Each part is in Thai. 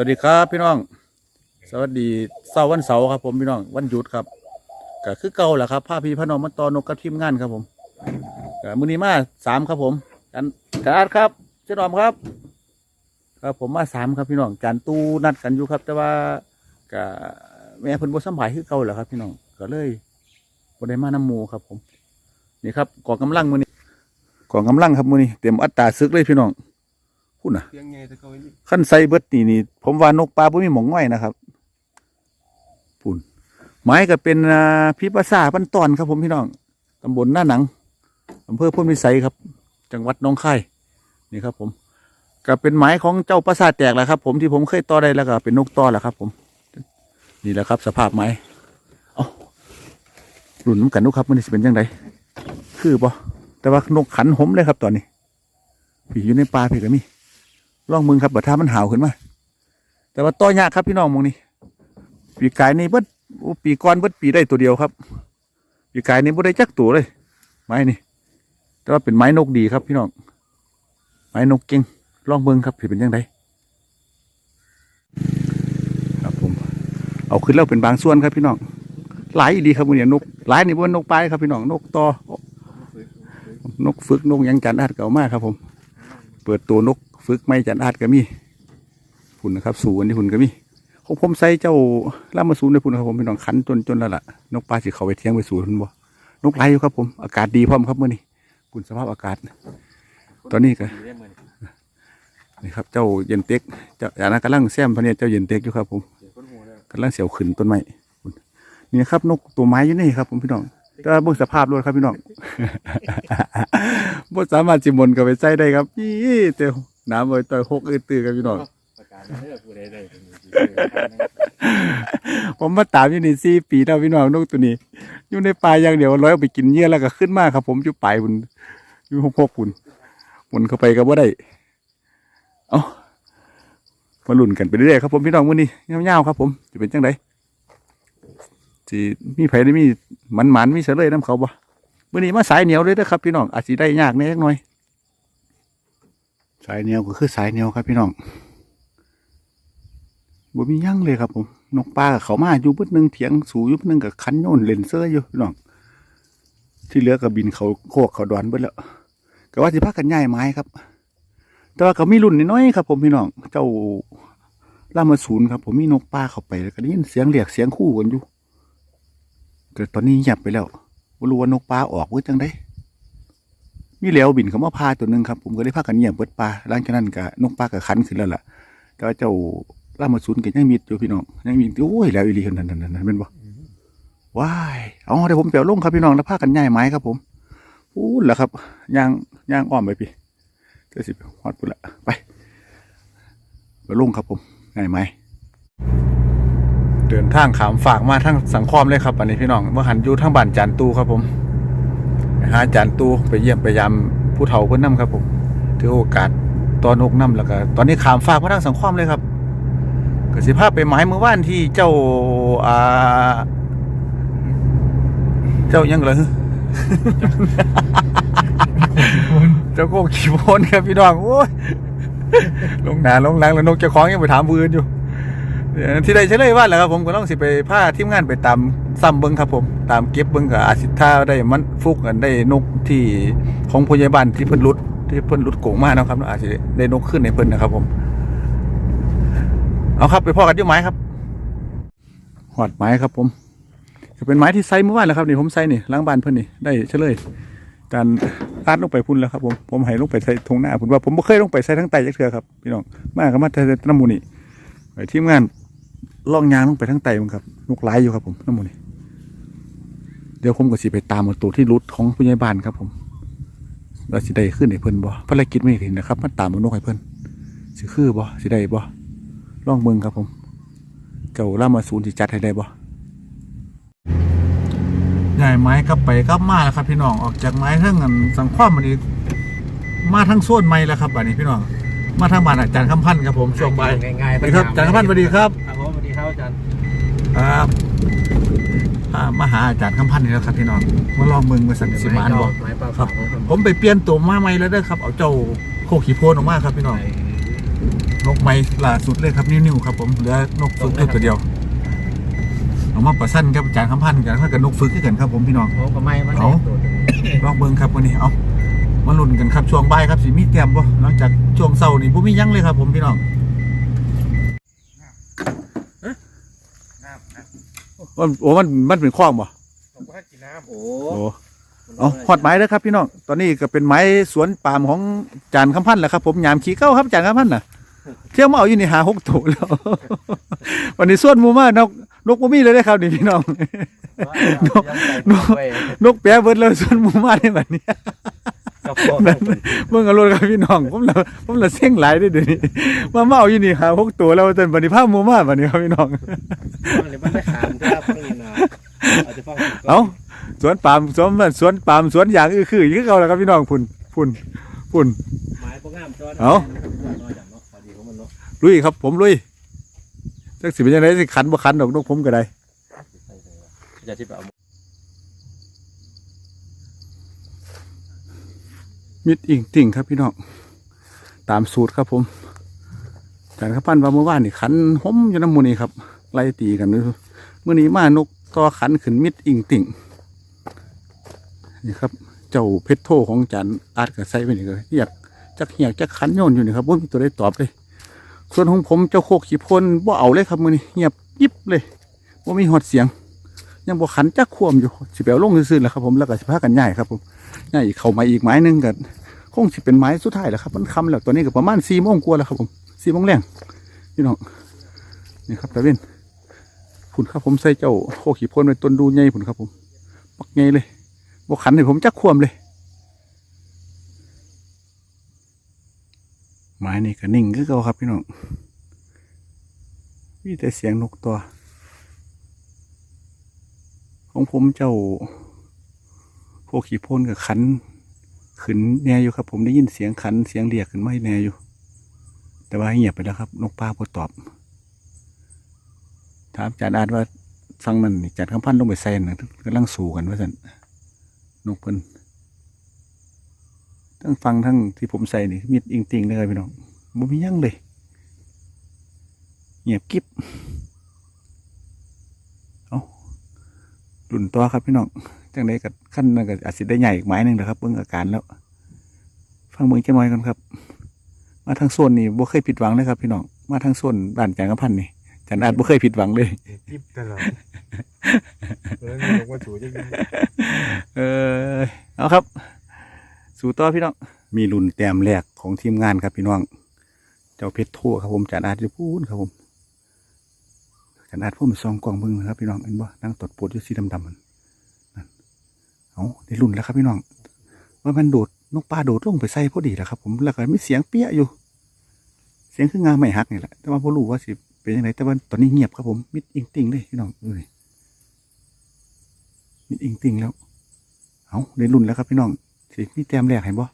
สวัสดีครับพี่น้อง สวัสดีเสาร์วันเสาร์ครับผมพี่น้องวันหยุดครับก็คือเก่าแหละครับพาพี่พน้อมาตอนกกับทีมงานครับผมก็มือนี้มาสามครับผมจันจันอาร์ตครับเจ้าหนอมครับครับผมมาสามครับพี่น้องจานตู้นัดกันอยู่ครับ แต่ว่าก็แม่เพิ่นบ่สำบายคือเก่าแหละครับ พี่น้องก็เลยบ่ได้มาน้ำมูครับผม นี่ครับกองกำลังมือนี้กองกำลังครับมือนี้เตรียมอัตราศึกเลยพี่น้อง พูดนะเพียงไงแต่เขาอีกขั้นไซเบิดนี่นี่ ผมว่านกปลาบ่มีหมองง่อยนะครับปุ่นไม้ก็เป็นอ่าพิภาษาปันตอนครับ ผมพี่น้องตำบลหน้าหนังอำเภอพุทธวิสัยครับ จังหวัดหน้องคายนี่ครับ ผม ก็เป็นไม้ของเจ้าปราสาทแตกแหละครับ ผมที่ผมเคยต่อได้แล้วก็เป็นนกต่อแหละครับ ผม นี่แหละครับ สภาพไม้เอาหลุนน้ำกันนุกครับ มันสิเป็นยังไงคือบ่แต่ว่านกขันหมเลยครับตอนนี้ผีอยู่ในป่าพี่ก็มี ลองมึงครับบัดท่ามันหาวขึ้นมา แต่ว่าต่อยากครับพี่น้องมองนี่ปีกายนี่เบิดปีก้อนเบิดปีได้ตัวเดียวครับ ปีกายนี่บ่ได้จักตัวเลยไม้นี่ แต่ว่าเป็นไม้นกดีครับพี่น้อง ไม้นกเก่งลองเบิ่งครับสิดเป็นยังไงครับผม เอาขึ้นแล้วเป็นบางส่วนครับพี่น้องหลายดีครับมือเนี่ยนกหลายนี่บ่ว่านกปลายครับพี่น้องนกตอนกฝึกนกยังจันทร์อาดเก่ามากครับผม เปิดตัวนก ฝึกไม่จันอาดก็มีพุ่นนะครับ สูงอันนี้พุ่นก็มีของผมใส่เจ้าล่ามาสูนในพุ่นครับผมเป็นน้องขันจนจนแล้วล่ะนกปลาสิเขาไปเที่ยงไปสูนบ่นกไหลอยู่ครับผมอากาศดีพร้อมครับเมื่อนี้พุ่นสภาพอากาศ ตอนนี้ก็นนี่ครับเจ้าเย็นเต็กเจ้าอย่างนั้นกำลังแซมพเนี่ยเจ้าเย็นเต็กอยู่ครับผมนักำลังเสียวขึ้นต้นไม้นี่ครับ นกตัวไม้อยู่นี่ครับ ผมพี่น้องแต่ว่าเบิ่งสภาพรถครับพี่น้องบ่สามารถจิมนกับไปใส่ได้ครับยี่เตียว น้ำไว้ต่อยหกอือตือครับพี่น้องประกาศไม่ได้ผู้ใดได้เป็นมือที่ผมมาตามอยู่นี่สี่ปีแล้วพี่น้องนกตัวนี้ อยู่ในป่าอย่างเดียวร้อยเอาไปกินเหยื่อแล้วก็ขึ้นมาครับ ผมอยู่ปลายบุญอยู่หกหกบุญบุญเข้าไปก็บ่ได้ เอามาลุ่นกันไปเรื่อยๆครับผมพี่น้องมื้อนี้เงาวๆครับ ผมจะเป็นจังไดสิมีไผได้มีมันหมันๆมีเสลยน้ำเขาบ่มื้อนี้มาสายเหนียวเลยนะครับพี่น้องอาจสิได้ยากแหน่จักหน่อย สายเหนียวก็คือสายเหนียวครับพี่น้องบ่มียั่งเลยครับผมนกปลากับเขามาอยู่เบิดหนึงเถียงสูอยู่เบิดหนึงกับคันโยนเลนเซอร์อยู่พี่น้องที่เหลือก็บินเขาโคกเขาดอนเบิดแล้วก็ว่าสิพากันย้ายไม้ครับ แต่ว่าก็มีรุ่นน้อยครับ ผมพี่น้องเจ้าล่ามาศูนย์ครับ ผมมีนกปลาเข้าไปแล้วก็ได้ยินเสียงเรียกเสียงคู่กันอยู่แต่ตอนนี้เงียบไปแล้วรู้ว่านกปลาออกเว้ยจังได้ มีเหลวบินเขามาพาตัวหนึงครับผมก็ได้พากันเงียบเบิดปลาหลังจากนั้นก็นกปลาก็คันขึ้นแล้วล่ะ แต่ว่าเจ้าล่ามาศูนย์กันยังมีอยู่พี่น้องยังมีโอ้ยแล้วอีหลีนั่นนั่นนั่นนั่นเป็นบ่ว้ายเอาเดี๋ยวผมเปียวลงครับพี่น้องแล้วพากันย้ายไม้ครับผมพูดแล้วครับย่างย่างอ้อมไปพี่เจ้าสิไปฮอดพุ่นละไปเปียวลงครับผมย้ายไม้เดินทางขามฝากมาทั้งสังคมเลยครับอันนี้พี่น้องเมื่อหันอยู่ทางบ้านจานตูครับผม ไปหาจานตูไปเยี่ยมไปยามผู้เฒ่าเพิ่นนํครับผมถือโอกาสตอนนกน้ำแล้วก็ตอนนี้ขามฝากมาทางสังความเลยครับก็สิภาพไปหมายเมื่อวานที่เจ้าอ่าเจ้ายังเหรอเจ้าโกขี่โพนครับพี่น้องโอ้ยลงหนาลงหลังแล้วนกเจ้าของยังไปถามปืนอยู่ ที่ใดเฉลยว่าแหละครับผมก็ต้องสิไปพาทีมงานไปตามซ้ำเบิ้งครับผม ตามเก็บเบิ้งกับอาสิท่าได้มันฟุกกันได้นกที่ของพยาบาลที่เพิ่นรุดที่เพิ่นรุดโกงมากนะครับอาจจะได้นกขึ้นในเพิ่นนะครับผม เอาครับไปพ่อกันยุ่ไม้ครับหอดไม้ครับผมจะเป็นไม้ที่ไซเมื่อวานแล้วครับนี่ผมไซนี่ล้างบ้านเพิ่นนี่ได้เฉลยการอาดลงไปพุ่นแล้วครับผมผมให้ลงไปใส่ทงหน้าพุ่นว่าผมไม่เคยลงไปใส่ทั้งไตจักเทือครับพี่น้องมาก็มาแต่น้ำมูนี่ไปทีมงาน ล่องยางลงไปทั้งไตมันครับนกหลายอยู่ครับผมน้ำมูนี่เดี๋ยวผมก็สิไปตามเอาตัวที่รุดของผู้ใหญ่บ้านครับผมว่าสิได้ขึ้นให้เพิ่นบ่ภารกิจไม่เห็นนะครับมาตามมานกให้เพิ่นสิคือบ่สิได้บ่ลองเบิ่งครับผมเจ้าล่ามาศูนย์สิจัดให้ได้บ่ใหญ่ไม้กลับไปกลับมาแล้วครับ พี่น้องออกจากไม้ทั้งอันสังความมันนี้ มาทั้งส่วนไม้แล้วครับบัดนี้พี่น้องมาทางบ้านอาจารย์คำพันธ์ครับผมช่วงบ่ายง่ายสวัสดีครับอาจารย์คำพันธ์สวัสดีครับ อาจารย์ครับอ่ามาหาอาจารย์คำพันธ์นี่แล้วครับพี่น้องมาลองเบิ่งว่าสันสิมานบ่ไม้ปลาครับเผาผมไปเปลี่ยนตัวมาใหม่แล้วเด้อครับเอาเจ้าโคขี่โพนออกมาครับพี่น้องนกไม้ล่าสุดเลยครับนิ่วๆครับผมเหลือนกฝึกตัวเดียวเอามาประสั้นครับอาจารย์คำพันธ์กันถ้ากับนกฝึกกันครับผมพี่น้อง โอ้ก็ไม่มันเอา ลองเบิ่งครับวันนี้เอามาลุ้นกันครับช่วงบ่ายครับสิมีเตรียมบ่หลังจากช่วงเช้านี่บ่มีหยังเลยครับผมพี่น้อง มันโอ้มันมันเป็นคลองบ่ผมก็กินน้ำโอ้โอ้เอาฮอดไม้เด้อครับพี่น้องตอนนี้ก็เป็นไม้สวนปาล์มของจานคำพันธ์แหละครับผมยามขี้เก้าครับจานคำพันธ์น่ะ เที่ยวมาเอาอยู่นี่หาหกตัวแล้ว วันนี้ส่วนหมูมากนกนกบ่มีเลยได้อครับนี่พี่น้อง นก นกแปะเบิดเลยส่วนหมูมาในบัดนี้ กับพ่อเบิ่งเอารถครับพี่น้องผมละผมละเส้งหลายเด้อเดี๋ยวนี้มาเมาอยู่นี่หาหกตัวแล้วจนบัดนี้พาหมูมาบัดนี้ครับพี่น้องหรือมันไม่ขามครับฟังนี่นะอาจจะฟังเอ้าสวนปาล์มสวนสวนปาล์มสวนยางอือคือคือเขาแหล้วครับพี่น้องพุ่นพุ่นพุ่นไม้พวกงามจอเอ้าน้อยจังเนาะพอดีของมันเนาะลุยครับ ผมลุยจักสิเป็นยังไงสิขันบ่ขันดอกนกผมก็ได้จะที่แบบเอา มิดอิงติ่งครับพี่น้องตามสูตรครับผมจานข้าวปั้นว่าเมื่อวานนี่ขันห้มอยู่น้ำมูนี่ครับไล่ตีกันเมื่อนี้มานกต่อขันขึ้นมิดอิงติ่งนี่ครับเจ้าเพชรโทของจานอาร์ตกับไซไปนี่ก็เรียกจักเหียกจักขันโยนอยู่นี่ครับว่ามีตัวได้ตอบเลย ส่วนของผมเจ้าโคกขีพลบ่เอาเลยครับมือนี้เงียบยิบเลยว่ามีหอดเสียง ยังบ่ขันจักควมอยู่สิแปลลงซื่อๆแหละครับผมแล้วก็สิพากันย้ายครับผมย้ายอีกเข้ามาอีกไม้หนึงกันคงสิเป็นไม้สุดท้ายแล้วครับมันคำแล้วตัวนี้ก็ประมาณสี่โมงกว่าแล้วครับผมสี่โมงแรงพี่น้องนี่ครับตะเวนผุนครับผมใส่เจ้าโคขีพ่นไว้ต้นดูใหญ่ผุนครับผมปักใหญ่เลยบกขันให้ผมจักควมเลยไม้นี่ก็นิ่งคือเก่าครับพี่น้องมีแต่เสียงนกตัว ของผมเจ้าโคขีพ่นกับขันขึ้นแน่อยู่ครับ ผมได้ยินเสียงขันเสียงเรียกขึ้นไม่แน่อยู่ แต่ว่าเงียบไปแล้วครับ นกป้าพอตอบ ถามจานอาดว่าฟังนั่นจานคำพันธ์ลงไปใส่นะกำลังสู่กันว่าสันนกเพิ่นทั้งฟังทั้งที่ผมใส่นี่มีดอิงติงเลยพี่น้องบ่มียั่งเลยเงียบกิ๊บเอา รุ่นตัวครับพี่น้องจังไดกับขั้นนั้นก็อาจสิได้ใหญ่อีกไม้หนึ่งนะครับเบิ่งอาการแล้ว ฟังเบิ่งจะน้อยกันครับ มาทางโซนนี่บ่เคยผิดหวังเลยครับ พี่น้องมาทางโซนบ้านจางกระพันนี่จันอาจบ่เคยผิดหวังเลยยิบตลอดเออมีนกว่าถูจะยิงเออเอาครับ สู่ต่อพี่น้องมีรุ่นแต้มแรกของทีมงานครับพี่น้อง เจ้าเพชรทั่วครับผมจันอาจจะพูดครับผม จันอาจพุ่มซองกล่องเบิ่งนะครับพี่น้องเห็นบ่นั่งตดปวดอยู่สีดำๆมันนั่นเอาได้รุ่นแล้วครับพี่น้อง ว่ามันโดดนกปลาโดดลงไปใส่พอดีแหละครับ ผมแล้วก็มีเสียงเปี้ยอยู่ เสียงคืองาไม่หักนี่แหละแต่ว่าพอรู้ว่าสิเป็นยังไงแต่ว่าตอนนี้เงียบครับผมมิดอิงติงเลยพี่น้องดูดิมิดอิงติงแล้ว เอาได้รุ่นแล้วครับพี่น้องสิมีแต้มแรกเห็นบ่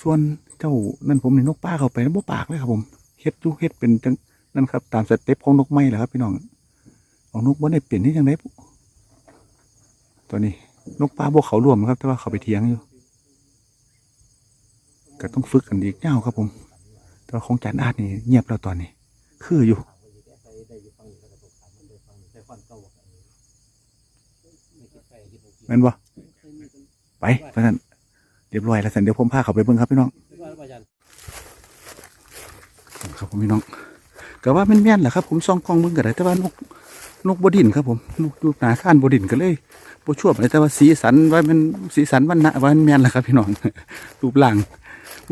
ส่วนเจ้านั่นผมนี่นกปลาเข้าไปแล้วบ่ปากเลยครับผมเฮ็ดอยู่เฮ็ดเป็นจังนั่นครับ ตามสเต็ปของนกไม้แหละครับพี่น้อง เอานกบ่ได้เปลี่ยนที่จังไดปุ๊ตัวนี้ นกปลาบวเขารวมครับ แต่ว่าเขาไปเทียงอยู่ก็ต้องฝึกกันอีกเงาครับผมแต่ว่าของจานอาดนี่เงียบแล้วตอนนี้ คืออยู่แม่นบ่ไปเพราะฉะนั้นเรียบร้อยแล้วสันเดี๋ยวผมพาเขาไปเบิ่งครับพี่น้องครับผมพี่น้องก็ว่าแม่นๆแหละครับ ผมซองกล้องเบิ่งก็ได้แต่ว่านก นกบดินครับผมนกอยู่หนาข้านบดินก็เลยบ่ชั่วไปแต่ว่าสีสันว่ามันสีสันวันนะว่ามันแมนแหละครับพี่น้องรูปร่าง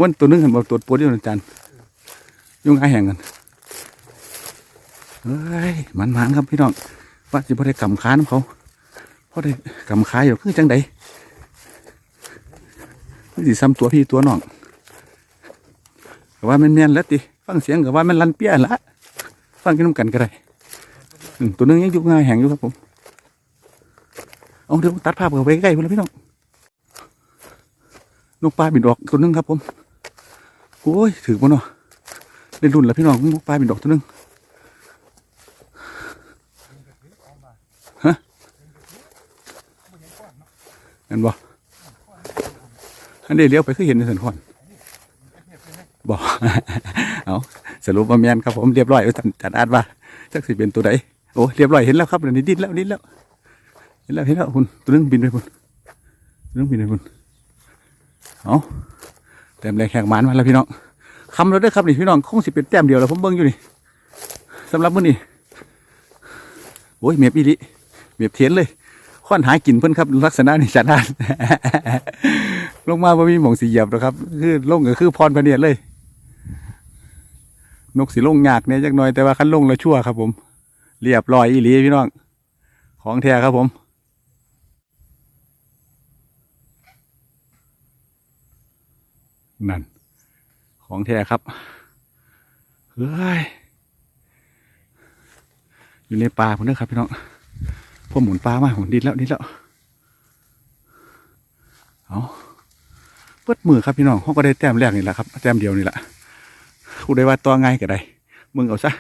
วันตัวนึงเห็นบ่ตัวปวดอยู่อาจารย์ยุ่งอายแห่งกันเฮ้ยมันมันๆครับพี่น้องว่าสิบ่ได้กำค้านเขาเพราะได้กำค้าอยู่คือจังใดมันสิซ้ำตัวพี่ตัวน้องว่ามันแมนแล้วติฟังเสียงก็ว่ามันลันเปี้ยละฟังกันน้ำกันก็ได้ ตัวนึงยังอยู่ง่ายแหงอยู่ครับผมเอาเดี๋ยวตัดภาพกันไปใกล้ๆพุ่นพี่น้องนกปลาบินออกตัวนึงครับผมโอ้ยถือบ่เนาะเล่นรุ่นแล้วพี่น้องนกปลาบินออกตัวนึงฮะนั่นบ่อันเดี๋ยวเลี้ยวไปคือเห็นในสันขอนบอกเอาสรุปว่าแมนครับผมเรียบร้อยแล้วจัดอาดว่าจักสิเป็นตัวใด โอ้เรียบร้อยเห็นแล้วครับเดี๋ยวนี้ดิ้นแล้วดิ้นแล้ว เห็นแล้วเห็นแล้วคุณตัวนึงบินไปคุณตัวนึงบินไปคุณเอาแต้มแรกแขกหมานมาแล้วพี่น้องคำแล้วเด้ครับนี่พี่น้องคงสิเป็นแต้มเดียวแล้วผมเบิ่งอยู่นี่สำหรับมื้อนี้โอ้ยเมียบอีลิเมียบเทียนเลยค่อนหากินเพิ่นครับ ลักษณะนี่จัดอาดลงมาบ่มีหมองสีเหยียบหรอกครับ คือลงก็คือพรพระเนียดเลย นกสีลงยากเนี่ยจักหน่อยแต่ว่าคันลงแล้วชั่วครับผม เรียบร้อยอีหลีพี่น้อง ของแท้ครับผมนั่น ของแท้ครับ เฮ้ย อยู่ในป่าผมเด้อครับพี่น้องพวกหมุนปลามาหมุนดินแล้วดินแล้ว เอาเปิดมือครับพี่น้องเขาก็ได้แต้มแรกนี่แหละครับ แต้มเดียวนี่แหละคูได้ว่าตัวง่ายก็ได้ มึงเอาซะ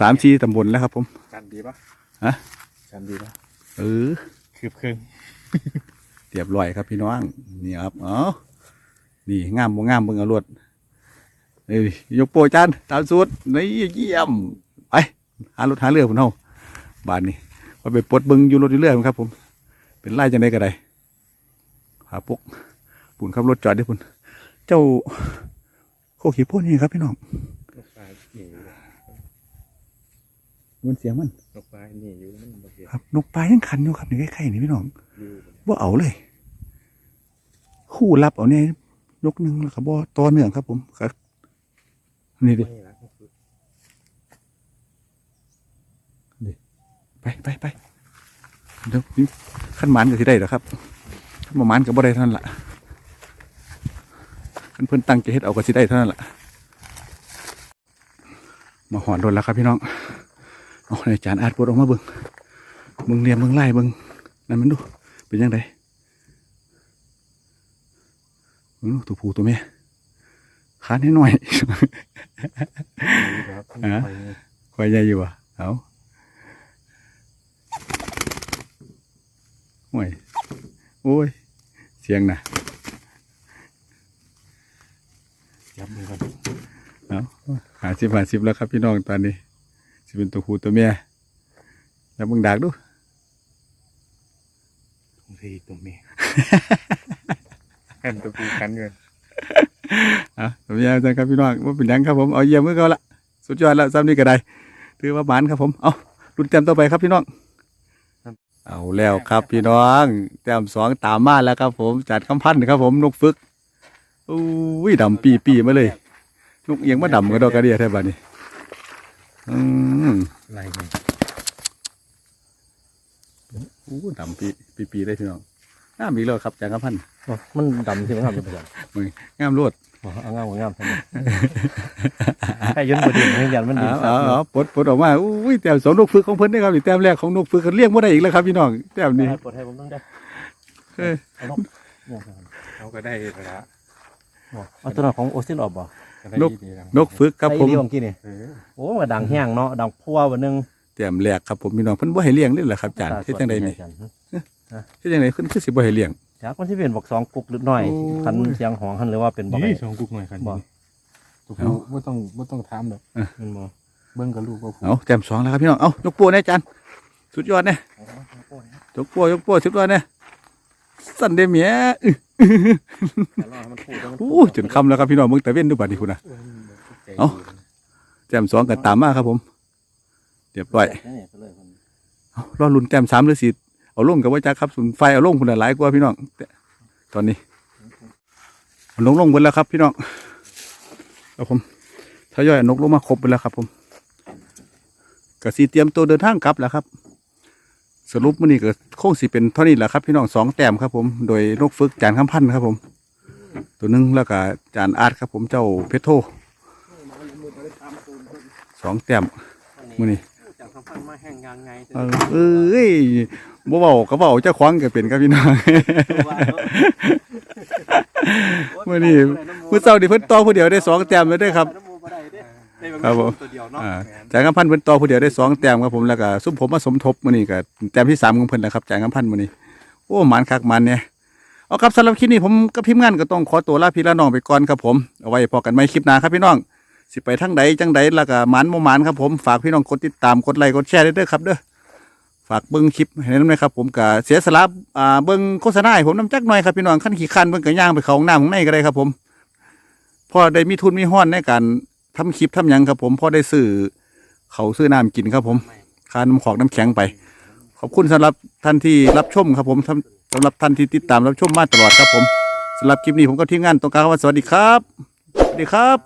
สามชีตำบลแล้วครับผม กันดีปะฮะ กันดีปะเออคืบครึ่งเรียบร้อยครับพี่น้องนี่ครับเอ๋อนี่งามบ่งามเบิ่งเอารวดเอ้ยยกโปรจานตามสูตรนี่เยี่ยมไปหารถหาเรือพุ่นเฮาบานนี้ว่าไปปลดเบิ่งอยู่รถอยู่เรือพุ่นครับ ผม เป็นไล่จังไดก็ได้หาปุ๊กปุ่นขับรถจอดได้พุ่นเจ้าโคขีโพดนี่ครับพี่น้อง นกปลาหนีอยู่ มันเสียงมันนกปลาหนีอยู่มันบ่เห็นครับนกปลายังคันอยู่ครับนี่ใกล้ๆนี่พี่น้องอยู่ว่าเอาเลย คู่รับเอาเนี่ยยกหนึ่งแล้วครับบ่ต่อเนื่องครับ ผมครับนี่ดิไม่ละนกปลาไปไปไปเดี๋ยวนี่ขั้นหมานก็สิได้เหรอครับขั้นบ่หมานก็บ่ได้เท่านั้นล่ะขั้นเพิ่นตั้งใจเฮ็ดเอาก็สิได้เท่านั้นล่ะมาหอนรถแล้วครับพี่น้อง เอาในจานอาดปวดออกมาเบิ่งเบิ่งเรียมเบิ่งไล่เบิ่งนั่นมันดูเป็นยังไงเบิ่งดูตัวผู้ตัวแม่ขาดนิดหน่อยดีครับฮะไปไงควายใหญ่อยู่อะเอาโอ้ยโอ้ย เสียงนะจับมือกันเอาหาสิบหาสิบแล้วครับพี่น้องตอนนี้สิ เป็นตัวผู้ตัวเมียแล้วมึงดักดูตรงที่ตรงนี้กันตัวปูกันเงินเอะตัวเมียจังครับพี่น้องว่าเป็นหยังครับผมเอาเยี่ยมมือเขาละสุดยอดแล้วซ้ำนี่ก็ได้ถือว่าหมานครับผมเอารุ่นเต็มต่อไปครับพี่น้องเอาแล้วครับพี่น้องแต้มสองตามมาแล้วครับผมจัดคำพันธ์ครับผมนกฝึกอุ้ยดำปีปีๆมาเลยนกเอียงมาดำก็ดอกกระเดียแทบบ้านี้ อืมไรไงอู้ดำปีปีปีๆได้พี่น้องงามอีกแล้วครับจัดคำพันธ์มันดำใช่ไหมครับอาจารย์งามรวดเอางามเอางามทำไมให้ยืนบดีให้ยันมันดีเอาเอาเอาปลดปลดออกมาอุ้ยแต้มสองนกฝึกของเพิ่นได้อครับนี่แต้มแรกของนกฝึกเขาเรียกว่าได้อีกแล้วครับพี่น้องแต้มนี้ให้ปลดให้ผมต้องได้เออเอานกเนี่ยครับเขาก็ได้ละเอาตัวนั้นของโอซินออก บ่ก็ได้ดีแล้วนกฝึกครับผมไอ้ดีของกี้นี่เออโอ้มันก็ดังแห้งเนาะดังพัววันนึงแต้มแรกครับผมพี่น้องเพิ่นบ่ให้เลี้ยงเลยเหรอครับจานเฮ็ดจังไดนี่เฮ็ดจังไดขึ้นคือสิบ่ให้เลี้ยงจากมันที่เป็นบอกสองกุกหรือหน่อยโอ้คันเสียงหองคันหรือว่าเป็นบ่นี่ให้สองกุ๊กหน่อยกันบ่ตัวปูไม่ต้องไม่ต้องถามดอกมันบ่เบิ้งกับลูกว่าผูเอาแต้มสองแล้วครับพี่น้อง เอายกโป้เนี่ยจานสุดยอดเนี่ยยกโป้ยกโป้สุดยอดเนี่ยสั่นเดเมีย อื้อแต่ว่ามันพูดแล้วมันพูดอู้จนคำแล้วครับพี่น้องมึงแต่เว้นดูบัดนี้พุ่นนะเอ้าแต้มสองกันตามมาครับ ผมเรียบร้อยนี่ไปเลยมันเอารอลุ้นแต้มสามหรือสี่เอาลงกับว่าจักครับสุนไฟเอาลงพุ่นนะหลายกว่าพี่น้องแต่ตอนนี้เอาลงลงหมดแล้วครับ พี่น้องเอาผมทยอยเอานกลงมาครบไปแล้วครับ ผมกสีเตรียมตัวเดินทางกลับแล้วครับ สรุปมื้อนี้ก็คงสิเป็นเท่านี้แหละครับ พี่น้องสองแต้มครับ ผมโดยนกฝึกจานคำพันธ์ครับผม ตัวหนึงแล้วก็จานอาร์ตครับ ผมเจ้าเพชรโทสองแต้มมื้อนี้จากคำพันมาแห้งยางไงเออเอ้ยบ่เบาก็เบาเจ้าขวางก็เป็นครับพี่น้องมื้อนี้มื้อเช้านี่เพิ่นต่อผู้เดียวได้สองแต้มแล้วเด้อครับ ครับผมตัวเดียวเนาะอ่าจ่ายคำพันธ์เพิ่นต่อผู้เดียวได้สองแต้มครับผมแล้วก็ซุมผมมาสมทบมื้อนี้ก็แต้มที่สามของเพิ่นแล้วครับจ่ายคำพันธ์มื้อนี้โอ้หมานคักหมันเนี่ยเอาครับสำหรับคลิปนี้ผมกับทีมงานก็ต้องขอตัวลาพี่ลาน้องไปก่อนครับผมเอาไว้พอกันใหม่คลิปหน้าครับพี่น้องสิไปทางใดจังใดแล้วก็หมันบ่หมันครับผมฝากพี่น้องกดติดตามกดไลค์กดแชร์ด้วยเด้อครับเด้อฝากเบิ่งคลิปให้นำนะครับผมก็เสียสละอ่าเบิ่งโฆษณาให้ผมนํจักหน่อยครับพี่น้องขั้นขี้คันเบิ่งก็ย่างไปเข้าห้องน้ำข้างในก็ได้ครับผมพอได้มีทุนมีห้อนในการ ทำคลิปทำหยังครับผมพอได้ซื้อเขาซื้อน้ำกินครับผมคาน้ำขอกน้ำแข็งไป ขอบคุณสำหรับท่านที่รับชมครับผมสำหรับท่านที่ติดตามรับชมมาตลอดครับผมสำหรับคลิปนี้ผมก็ทีมงานตรงกลางว่าสวัสดีครับ สวัสดีครับ